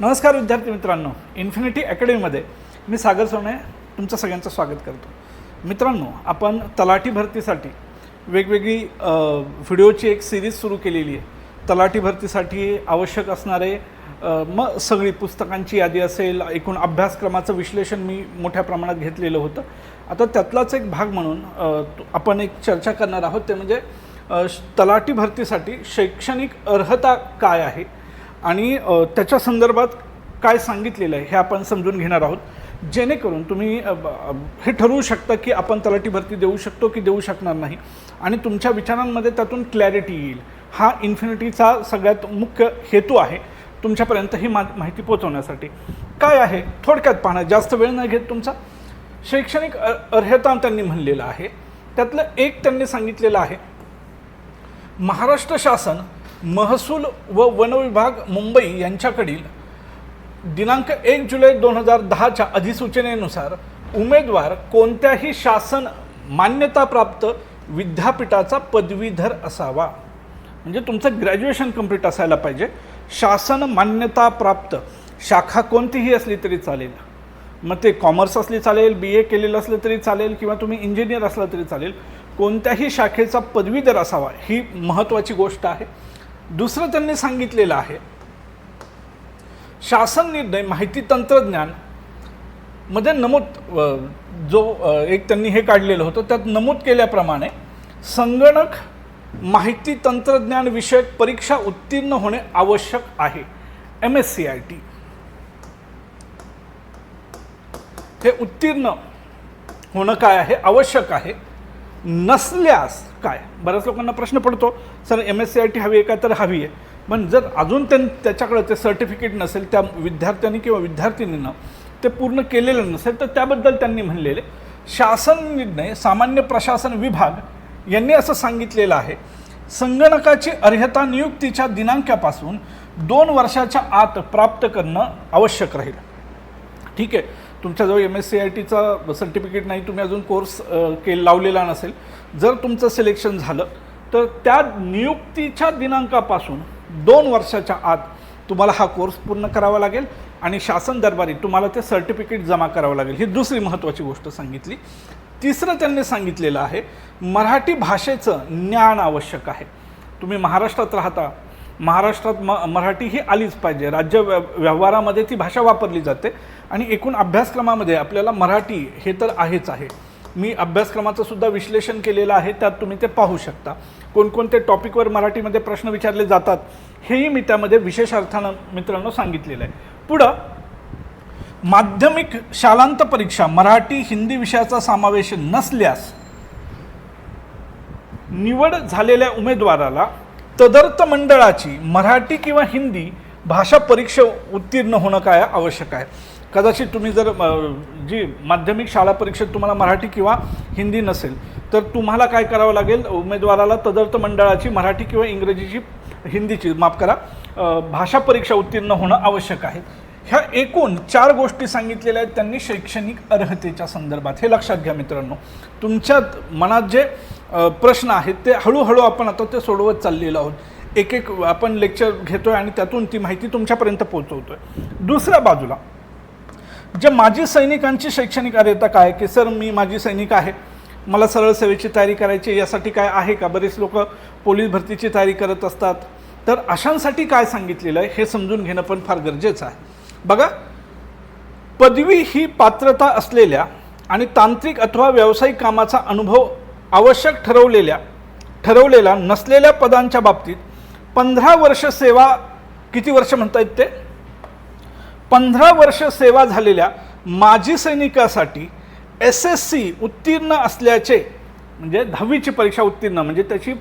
नमस्कार विद्यार्थी मित्रांनो इन्फिनिटी अकॅडमीमध्ये मी सागर सोने तुमचं सगळ्यांचं स्वागत करतो. मित्रांनो आपण तलाठी भरतीसाठी वेगवेगळी व्हिडिओची एक सिरीज सुरू केलेली आहे. तलाठी भरतीसाठी आवश्यक असणारे मग सगळी पुस्तकांची यादी असेल एकूण अभ्यासक्रमाचं विश्लेषण मी मोठ्या प्रमाणात घेतलेलं होतं. आता त्यातलाच एक भाग म्हणून आपण एक चर्चा करणार आहोत ते म्हणजे श- तलाठी भरतीसाठी शैक्षणिक अर्हता काय आहे? आणि त्याच्या संदर्भात काय सांगितलेलं आहे हे आपण समजून घेणार आहोत. जेणेकरून तुम्ही हे ठरवू शकता की आपण तलाठी भरती देऊ शकतो की देऊ शकणार नाही. आणि तुमच्या विचारांमध्ये त्यातून क्लॅरिटी येईल. हा इन्फिनिटीचा सगळ्यात मुख्य हेतू आहे तुमच्यापर्यंत ही मा माहिती पोहोचवण्यासाठी. काय आहे? थोडक्यात पाहणं जास्त वेळ न घेत तुमचा. शैक्षणिक अ- अर्हता त्यांनी म्हणलेलं आहे. त्यातलं एक त्यांनी सांगितलेलं आहे. महाराष्ट्र शासन महसूल व वन विभाग मुंबई यांच्याकडील दिनांक एक जुलै दोन हजार दहाच्या अधिसूचनेनुसार उमेदवार कोणत्याही शासन मान्यताप्राप्त विद्यापीठाचा पदवीधर असावा. म्हणजे तुमचं ग्रॅज्युएशन कंप्लीट असायला पाहिजे. शासन मान्यताप्राप्त शाखा कोणतीही असली तरी चालेल. मग ते कॉमर्स असली चालेल बी ए केलेलं असलं तरी चालेल किंवा तुम्ही इंजिनियर असलं तरी चालेल. कोणत्याही शाखेचा पदवीधर असावा ही महत्त्वाची गोष्ट आहे. दुसरं त्यांनी सांगितलेलं आहे. शासन निर्णय माहिती तंत्रज्ञानमध्ये नमूद जो एक त्यांनी हे काढलेलं होतं त्यात नमूद केल्याप्रमाणे संगणक माहिती तंत्रज्ञान विषयक परीक्षा उत्तीर्ण होणे आवश्यक आहे. M S C I T हे उत्तीर्ण होणं काय आहे? आवश्यक आहे. नसल्यास काय? बऱ्याच लोकांना प्रश्न पडतो sir M S C I T हवी आहे का? तर हवी आहे. पण जर अजून त्यां त्याच्याकडे ते सर्टिफिकेट नसेल त्या विद्यार्थ्यांनी किंवा विद्यार्थिनीनं ते पूर्ण केलेलं नसेल तर त्याबद्दल त्यांनी म्हणलेले शासन निर्णय सामान्य प्रशासन विभाग यांनी असं सांगितलेलं आहे संगणकाची अर्हता नियुक्तीच्या दिनांकापासून दोन वर्षाच्या आत प्राप्त करणं आवश्यक राहील. ठीक आहे. तुमच्याजवळ एम एस सी आय टीचा सर्टिफिकेट नाही तुम्ही अजून कोर्स के लावलेला नसेल. जर तुमचं सिलेक्शन झालं तर त्या नियुक्तीच्या दिनांकापासून दोन वर्षाच्या आत तुम्हाला हा कोर्स पूर्ण करावा लागेल आणि शासन दरबारी तुम्हाला ते सर्टिफिकेट जमा करावं लागेल. ही दुसरी महत्त्वाची गोष्ट सांगितली. तिसरं त्यांनी सांगितलेलं आहे मराठी भाषेचं ज्ञान आवश्यक आहे. तुम्ही महाराष्ट्रात राहता महाराष्ट्रात म मराठी ही आलीच पाहिजे. राज्य व्य व्यवहारामध्ये ती भाषा वापरली जाते. आणि एकूण अभ्यासक्रमामध्ये आपल्याला मराठी हे तर आहेच आहे. मी अभ्यासक्रमाचं सुद्धा विश्लेषण केलेलं आहे त्यात तुम्ही ते पाहू शकता. कोणकोणते टॉपिकवर मराठीमध्ये प्रश्न विचारले जातात हेही मी त्यामध्ये विशेष अर्थानं मित्रांनो सांगितलेलं आहे. पुढं माध्यमिक शालांत परीक्षा मराठी हिंदी विषयाचा समावेश नसल्यास निवड झालेल्या उमेदवाराला तदर्थ मंडळाची मराठी किंवा हिंदी भाषा परीक्षा उत्तीर्ण होणं काय आवश्यक आहे? कदाचित तुम्ही जर जी माध्यमिक शाळा परीक्षेत तुम्हाला मराठी किंवा हिंदी नसेल तर तुम्हाला काय करावं लागेल? उमेदवाराला तदर्थ मंडळाची मराठी किंवा इंग्रजीची हिंदीची माफ करा भाषा परीक्षा उत्तीर्ण होणं आवश्यक आहे. ह्या एकूण चार गोष्टी सांगितलेल्या आहेत त्यांनी शैक्षणिक अर्हतेच्या संदर्भात. हे लक्षात घ्या मित्रांनो. तुमच्या मनात जे प्रश्न आहेत ते हळूहळू आपण आता ते सोडवत चाललेलो आहोत. एक एक आपण लेक्चर घेतोय आणि त्यातून ती माहिती तुमच्यापर्यंत पोहोचवतोय. दुसऱ्या बाजूला जे माजी सैनिकांची शैक्षणिक अर्हता काय की सर मी माजी सैनिक आहे. मला सरळ सेवेची तयारी करायची यासाठी काय आहे का? बरेच लोक पोलीस भरतीची तयारी करत असतात. तर अशांसाठी काय सांगितलेलं आहे हे समजून घेणं पण फार गरजेचं आहे. बघा पदवी ही पात्रता असलेल्या आणि तांत्रिक अथवा व्यावसायिक कामाचा अनुभव आवश्यक ठरवलेल्या ठरवलेला नसलेल्या पदांच्या बाबतीत पंधरा वर्ष सेवा किती वर्ष म्हणता येत ते? पंधरा वर्ष सेवा झालेल्या माजी सैनिकासाठी एस एस सी उत्तीर्ण असल्याचे म्हणजे दहावीची परीक्षा उत्तीर्ण म्हणजे त्याची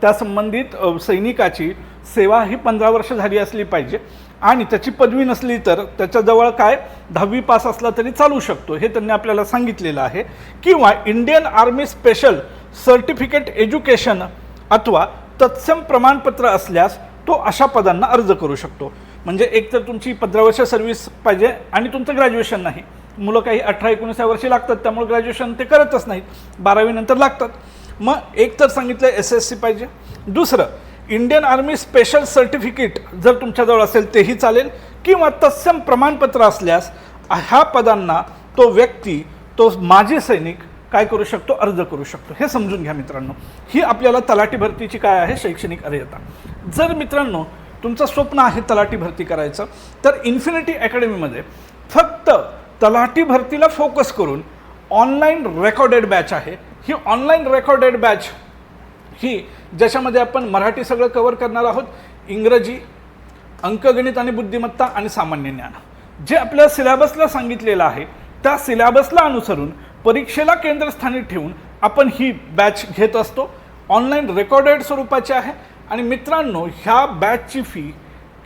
त्या संबंधित सैनिकाची सेवा ही पंधरा वर्ष झाली असली पाहिजे. आणि त्याची पदवी नसली तर त्याच्याजवळ काय दहावी पास असला तरी चालू शकतो हे त्यांनी आपल्याला सांगितलेलं आहे. किंवा Indian army special certificate education अथवा तत्सम प्रमाणपत्र असल्यास तो अशा पदांना अर्ज करू शकतो. म्हणजे एक तर तुमची पंधरा वर्ष सर्व्हिस पाहिजे आणि तुमचं ग्रॅज्युएशन नाही. मुलं काही अठरा एकोणीसाव्या वर्षी लागतात त्यामुळे ग्रॅज्युएशन ते करतच नाहीत. बारावीनंतर लागतात. मग एक तर सांगितलं एस एस सी पाहिजे. दुसरं इंडियन आर्मी स्पेशल सर्टिफिकेट जर तुमच्याजवळ असेल तेही चालेल किंवा तत्सम प्रमाणपत्र असल्यास ह्या पदांना तो व्यक्ती तो माजी सैनिक काय करू शकतो? अर्ज करू शकतो. हे समजून घ्या मित्रांनो. ही आपल्याला तलाठी भरतीची काय आहे? शैक्षणिक अर्हता. जर मित्रांनो तुमचं स्वप्न आहे तलाठी भरती करायचं तर इन्फिनिटी अकॅडमीमध्ये फक्त तलाठी भरतीला फोकस करून ऑनलाईन रेकॉर्डेड बॅच आहे. ही ऑनलाईन रेकॉर्डेड बॅच ही ज्याच्यामध्ये आपण मराठी सगळं कवर करणार आहोत इंग्रजी अंकगणित आणि बुद्धिमत्ता आणि सामान्य ज्ञान. जे आपल्या सिलेबसला सांगितलेलं आहे त्या सिलेबसला अनुसरून परीक्षेला केंद्रस्थानी ठेवून आपण ही बॅच घेत असतो. ऑनलाईन रेकॉर्डेड स्वरूपाची आहे आणि मित्रांनो ह्या बॅचची फी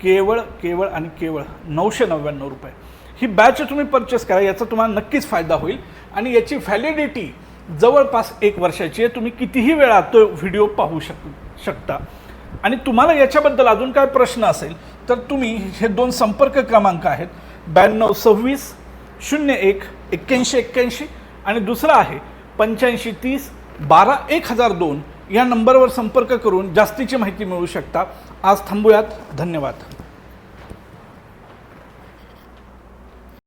केवळ केवळ आणि केवळ नऊशे नव्याण्णव रुपये. ही बॅच तुम्ही परचेस करा याचा तुम्हाला नक्कीच फायदा होईल आणि याची व्हॅलिडिटी जवळपास एक वर्षाची आहे. तुम्ही कितीही वेळा तो व्हिडिओ पाहू शक शकता. आणि तुम्हाला याच्याबद्दल अजून काय प्रश्न असेल तर तुम्ही हे दोन संपर्क क्रमांक आहेत. ब्याण्णव सव्वीस शून्य एक एक्क्याऐंशी एक्क्याऐंशी आणि दुसरा आहे पंच्याऐंशी तीस बारा एक हजार दोन. या नंबरवर संपर्क करून जास्तीची माहिती मिळू शकता. आज थांबूयात. धन्यवाद.